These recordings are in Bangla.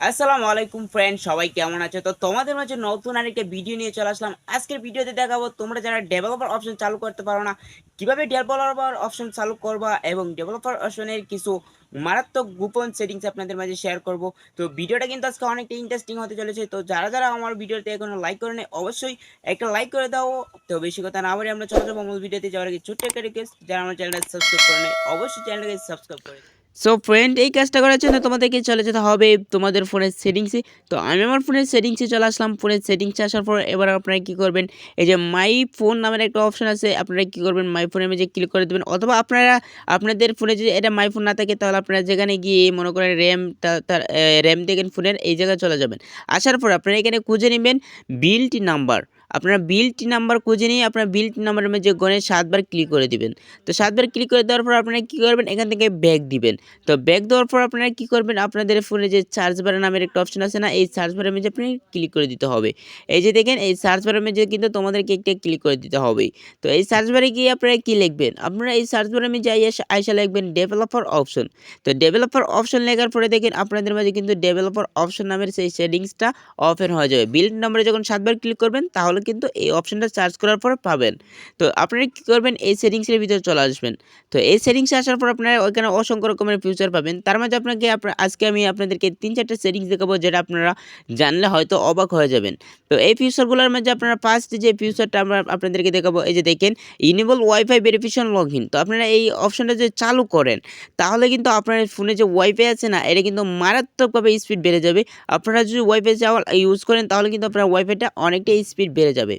আসসালামু আলাইকুম ফ্রেন্ড সবাই কেমন আছে? তো তোমাদের মাঝে নতুন আরেকটা ভিডিও নিয়ে চলে আসলাম। আজকের ভিডিওতে দেখাবো তোমরা যারা ডেভেলপার অপশন চালু করতে পারো না, কীভাবে ডেভেলপার অপশন চালু করবা এবং ডেভেলপার অপশনের কিছু মারাত্মক গোপন সেটিংস আপনাদের মাঝে শেয়ার করব। তো ভিডিওটা কিন্তু আজকে অনেকটা ইন্টারেস্টিং হতে চলেছে। তো যারা যারা আমার ভিডিওতে এখনও লাইক করে নেই অবশ্যই একটা লাইক করে দাও। তো বেশি কথা না বলে আমরা চলে যাব মূল ভিডিওতে যাওয়ার আগে ছোট্ট একটা রিকোয়েস্ট যারা আমার চ্যানেলটা সাবস্ক্রাইব করে নেই অবশ্যই চ্যানেলটাকে সাবস্ক্রাইব করে সো ফ্রেন্ড এই কাজটা করার জন্য তোমাদেরকে চলে যেতে হবে তোমাদের ফোনের সেটিংসে তো আমি আমার ফোনের সেটিংসে চলে আসলাম। ফোনের সেটিংসে আসার পর এবার আপনারা কী করবেন, এই যে মাই ফোন নামের একটা অপশন আছে, আপনারা কী করবেন মাই ফোনের মধ্যে ক্লিক করে দেবেন। অথবা আপনারা, আপনাদের ফোনে যদি এটা মাই ফোন না থাকে, তাহলে আপনারা যেখানে গিয়ে মনে করেন র্যাম তার র্যাম দেখেন ফোনের, এই জায়গায় চলে যাবেন। আসার পর আপনারা এখানে খুঁজে নেবেন বিল্ট নাম্বার আপনারা বিলটি নাম্বার খুঁজে নিয়ে আপনার বিলটি নাম্বারের মধ্যে গণে সাতবার ক্লিক করে দিবেন। তো সাতবার ক্লিক করে দেওয়ার পর আপনারা কী করবেন? এখান থেকে ব্যাগ দিবেন। তো ব্যাগ দেওয়ার পর আপনারা কী করবেন? আপনাদের ফোনে যে চার্জ বারের নামের একটা অপশন আছে না, এই চার্জ বারের মধ্যে আপনি ক্লিক করে দিতে হবে। এই যে দেখেন, এই সার্চ বারের মধ্যে কিন্তু তোমাদেরকে একটা ক্লিক করে দিতে হবে। তো এই সার্চ বারে গিয়ে আপনারা কী লিখবেন? আপনারা এই সার্চ বারের মধ্যে আইসা লিখবেন ডেভেলপার অপশন তো ডেভেলপার অপশন লেখার পরে দেখেন, আপনাদের মাঝে কিন্তু ডেভেলপার অপশন নামের সেই সেটিংসটা ওপেন হয়ে যাবে। বিল্ড নাম্বারে যখন সাতবার ক্লিক করবেন, তাহলে কিন্তু এই অপশনটা চার্জ করার পর পাবেন। তো আপনারা কী করবেন? এই সেটিংসের ভিতরে চলে আসবেন। তো এই সেটিংসে আসার পর আপনারা ওইখানে অসংখ্য রকমের ফিউচার পাবেন। তার মাঝে আপনাকে আজকে আমি আপনাদেরকে তিন চারটে সেটিংস দেখাবো যেটা আপনারা জানলে হয়তো অবাক হয়ে যাবেন। তো এই ফিউচারগুলোর মধ্যে আপনারা ফার্স্ট যে ফিউচারটা আমরা আপনাদেরকে দেখাবো, এই যে দেখেন enable wifi verification log in তো আপনারা এই অপশনটা যে চালু করেন, তাহলে কিন্তু আপনার ফোনে যে ওয়াইফাই আছে না, এটা কিন্তু মারাত্মকভাবে স্পিড বেড়ে যাবে। আপনারা যদি ওয়াইফাই চাওয়া ইউজ করেন, তাহলে কিন্তু আপনার ওয়াইফাইটা অনেকটা স্পিড বেড়ে যাবে।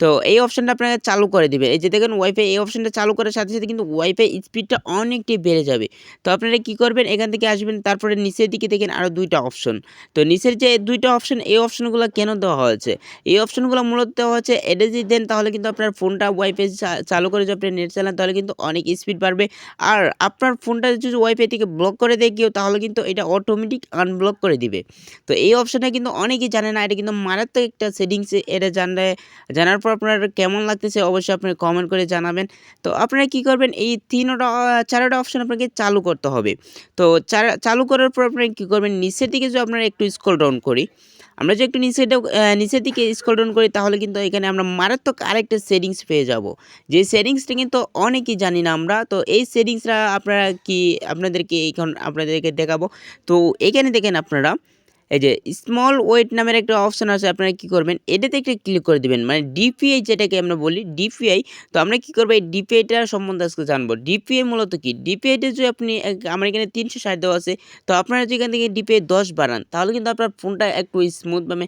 তো এই অপশানটা আপনাকে চালু করে দিবে এই যে দেখেন ওয়াইফাই এই অপশানটা চালু করার সাথে সাথে কিন্তু ওয়াইফাই স্পিডটা অনেকটাই বেড়ে যাবে। তো আপনারা কী করবেন? এখান থেকে আসবেন, তারপরে নিচের দিকে দেখেন আরও দুইটা অপশন তো নিচের যে দুইটা অপশন এই অপশনগুলো কেন দেওয়া হয়েছে? এই অপশনগুলো মূলত দেওয়া হচ্ছে এটা যদি দেন, তাহলে কিন্তু আপনার ফোনটা ওয়াইফাই চালু করে যদি আপনি নেট চালান, তাহলে কিন্তু অনেক স্পিড বাড়বে। আর আপনার ফোনটা যদি ওয়াইফাই থেকে ব্লক করে দেয় কেউ, তাহলে কিন্তু এটা অটোমেটিক আনব্লক করে দিবে। তো এই অপশানটা কিন্তু অনেকেই জানে না, এটা কিন্তু মারাত্মক একটা সেটিংস এটা জানলে জানার পর আপনার কেমন লাগতেছে অবশ্যই আপনি কমেন্ট করে জানাবেন। তো আপনারা কি করবেন, এই তিনটা, চারোটা অপশান আপনাকে চালু করতে হবে। তো চালু করার পর আপনারা কী করবেন, নিচের দিকে যদি আপনারা একটু স্ক্রল ডাউন করি, আমরা যে একটু নিচে নিচের দিকে স্ক্রল ডাউন করি, তাহলে কিন্তু এখানে আমরা মারাত্মক আরেকটা সেটিংস পেয়ে যাব। যে সেটিংসটা কিন্তু অনেকেই জানি না আমরা, তো এই সেটিংসটা আপনারা কি, আপনাদেরকে এখন, আপনাদেরকে দেখাবো। তো এখানে দেখেন আপনারা এই যে স্মল ওয়েট নামের একটা অপশান আছে, আপনারা কী করবেন? এটাতে একটা ক্লিক করে দেবেন। মানে ডিপিআই যেটাকে আমরা বলি ডিপিআই তো আমরা কী করব? এই ডিপিআইটার সম্বন্ধে আজকে জানব। ডিপিআই মূলত কি? ডিপিআইটা যদি আপনি আমার এখানে তিনশো ষাট দেওয়া আছে, তো আপনারা যদি এখান থেকে ডিপিআই দশ বাড়ান, তাহলে কিন্তু আপনার ফোনটা একটু স্মুথ মানে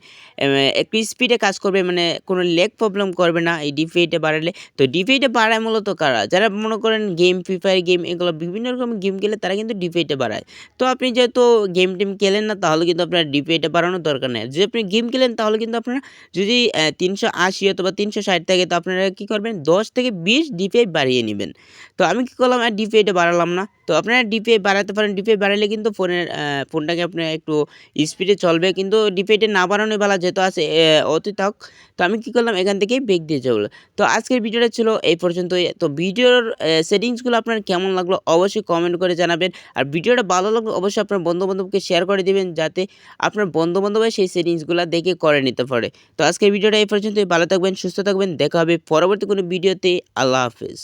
একটু স্পিডে কাজ করবে মানে কোনো লেগ প্রবলেম করবে না এই ডিপিআইটা বাড়ালে। তো ডিপিআইটা বাড়ায় মূলত কারা? যারা মনে করেন গেম ফ্রি ফায়ার গেম এগুলো বিভিন্ন রকম গেম খেলে তারা কিন্তু ডিপিআইটা বাড়ায়। তো আপনি যেহেতু গেম টেম খেলেন না, তাহলে কিন্তু আপনার ডিপিআইটা বাড়ানোর দরকার নেই। যদি আপনি গেম খেলেন তাহলে কিন্তু আপনারা যদি তিনশো আশি অথবা তিনশো ষাট থাকে তো আপনারা কী করবেন? দশ থেকে বিশ ডিপিআই বাড়িয়ে নেবেন। তো আমি কী করলাম? আর ডিপিআইটা বাড়ালাম না। তো আপনারা ডিপিআই বাড়াতে পারেন। ডিপিআই বাড়ালে কিন্তু ফোনের ফোনটাকে আপনার একটু স্পিডে চলবে। কিন্তু ডিপিআইটা না বাড়ানোই ভালো, যেহেতু আছে অতি থাক তো আমি কী করলাম? এখান থেকেই বেগ দিয়ে চলল তো আজকের ভিডিওটা ছিল এই পর্যন্তই। তো ভিডিওর সেটিংসগুলো আপনার কেমন লাগল অবশ্যই কমেন্ট করে জানাবেন। আর ভিডিওটা ভালো লাগল অবশ্যই আপনার বন্ধুবান্ধবকে শেয়ার করে দিবেন, যাতে আপনার বন্ধুবান্ধব সেই সেটিংসগুলো দেখে করে নিতে পারে। তো আজকের ভিডিওটা এই পর্যন্তই। ভালো থাকবেন, সুস্থ থাকবেন। দেখা হবে পরবর্তী কোনো ভিডিওতে। আল্লাহ হাফিজ।